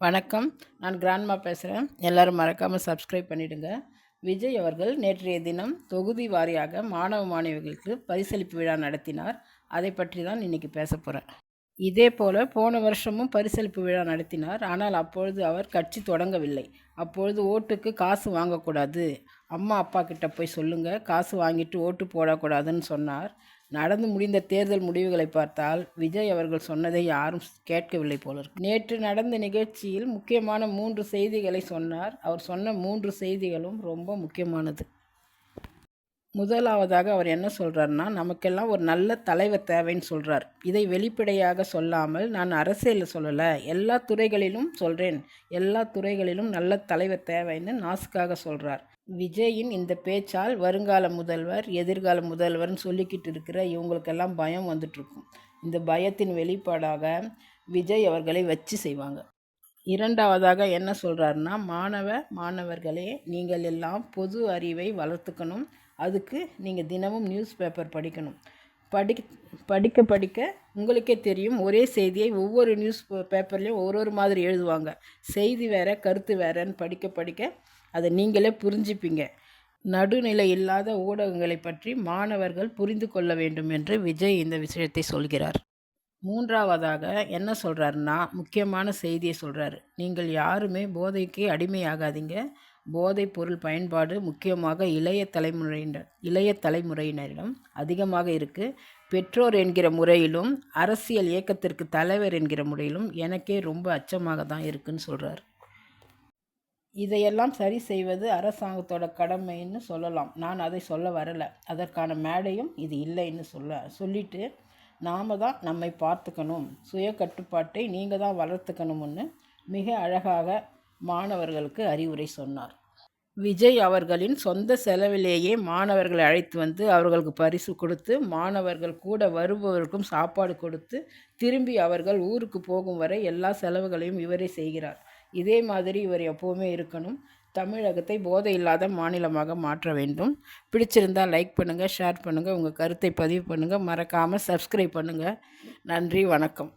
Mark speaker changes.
Speaker 1: வணக்கம். நான் கிராண்ட்மா பேசுகிறேன் எல்லோரும் மறக்காமல் சப்ஸ்கிரைப் பண்ணிவிடுங்க விஜய் அவர்கள் நேற்றைய தினம் தொகுதி வாரியாக மாணவ மாணவிகளுக்கு பரிசளிப்பு விழா நடத்தினார். அதை பற்றி தான் இன்றைக்கி பேச போகிறேன் இதே போல் போன வருஷமும் பரிசளிப்பு விழா நடத்தினார். ஆனால் அப்பொழுது அவர் கட்சி தொடங்கவில்லை. அப்பொழுது ஓட்டுக்கு காசு வாங்கக்கூடாது. அம்மா அப்பா கிட்ட போய் சொல்லுங்கள் காசு வாங்கிட்டு ஓட்டு போடக்கூடாதுன்னு சொன்னார். நடந்து முடிந்த தேர்தல் முடிவுகளை பார்த்தால் விஜய் அவர்கள் சொன்னதை யாரும் கேட்கவில்லை போல இருக்கு. நேற்று நடந்த நிகழ்ச்சியில் முக்கியமான மூன்று செய்திகளை சொன்னார். அவர் சொன்ன மூன்று செய்திகளும் ரொம்ப முக்கியமானது. முதலாவதாக அவர் என்ன சொல்கிறாருன்னா நமக்கெல்லாம் ஒரு நல்ல தலைவர் தேவைன்னு சொல்கிறார் இதை வெளிப்படையாக சொல்லாமல் நான் அரசியலில் சொல்லலை. எல்லா துறைகளிலும் சொல்கிறேன் எல்லா துறைகளிலும் நல்ல தலைவர் தேவைன்னு நாசுக்காக சொல்கிறார் விஜயின் இந்த பேச்சால் வருங்கால முதல்வர் எதிர்கால முதல்வர்னு சொல்லிக்கிட்டு இருக்கிற இவங்களுக்கெல்லாம் பயம் வந்துட்டுருக்கும் இந்த பயத்தின் வெளிப்பாடாக விஜய் அவர்களை வச்சு செய்வாங்க. இரண்டாவதாக என்ன சொல்கிறாருன்னா மாணவ மாணவர்களே நீங்கள் எல்லாம் பொது அறிவை வளர்த்துக்கணும். அதுக்கு நீங்கள் தினமும் நியூஸ் பேப்பர் படிக்கணும். படி படிக்க படிக்க உங்களுக்கே தெரியும் ஒரே செய்தியை ஒவ்வொரு நியூஸ் பேப்பர்லேயும் ஒரு ஒரு மாதிரி எழுதுவாங்க. செய்தி வேறு கருத்து வேறன்னு படிக்க படிக்க அதை நீங்களே புரிஞ்சுப்பீங்க. நடுநிலை இல்லாத ஊடகங்களை பற்றி மாணவர்கள் புரிந்து கொள்ள வேண்டும் என்று விஜய் இந்த விஷயத்தை சொல்கிறார். மூன்றாவதாக என்ன சொல்கிறாருன்னா முக்கியமான செய்தியை சொல்கிறாரு நீங்கள் யாருமே போதைக்கு அடிமையாகாதீங்க. போதைப் பொருள் பயன்பாடு முக்கியமாக இளைய தலைமுறையினர் இளைய தலைமுறையினரிடம் அதிகமாக இருக்குது பெற்றோர் என்கிற முறையிலும் அரசியல் இயக்கத்திற்கு தலைவர் என்கிற முறையிலும் எனக்கே ரொம்ப அச்சமாக தான் இருக்குன்னு சொல்கிறார் இதையெல்லாம் சரி செய்வது அரசாங்கத்தோட கடமைன்னு சொல்லலாம். நான் அதை சொல்ல வரலை. அதற்கான மேடையும் இது இல்லைன்னு சொல்ல சொல்லிட்டு நாம் தான் நம்மை பார்த்துக்கணும். சுய கட்டுப்பாட்டை நீங்கள் தான் வளர்த்துக்கணும்னு மிக அழகாக மாணவர்களுக்கு அறிவுரை சொன்னார். விஜய் அவர்களின் சொந்த செலவிலேயே மாணவர்களை அழைத்து வந்து அவர்களுக்கு பரிசு கொடுத்து மாணவர்கள் கூட வருபவருக்கும் சாப்பாடு கொடுத்து திரும்பி அவர்கள் ஊருக்கு போகும் வரை எல்லா செலவுகளையும் இவரே செய்கிறார். இதே மாதிரி இவர் எப்போவுமே இருக்கணும். தமிழகத்தை போதை இல்லாத மாநிலமாக மாற்ற வேண்டும். பிடிச்சிருந்தால் லைக் பண்ணுங்கள் ஷேர் பண்ணுங்கள் உங்கள் கருத்தை பதிவு பண்ணுங்கள் மறக்காமல் சப்ஸ்கிரைப் பண்ணுங்கள் நன்றி வணக்கம்.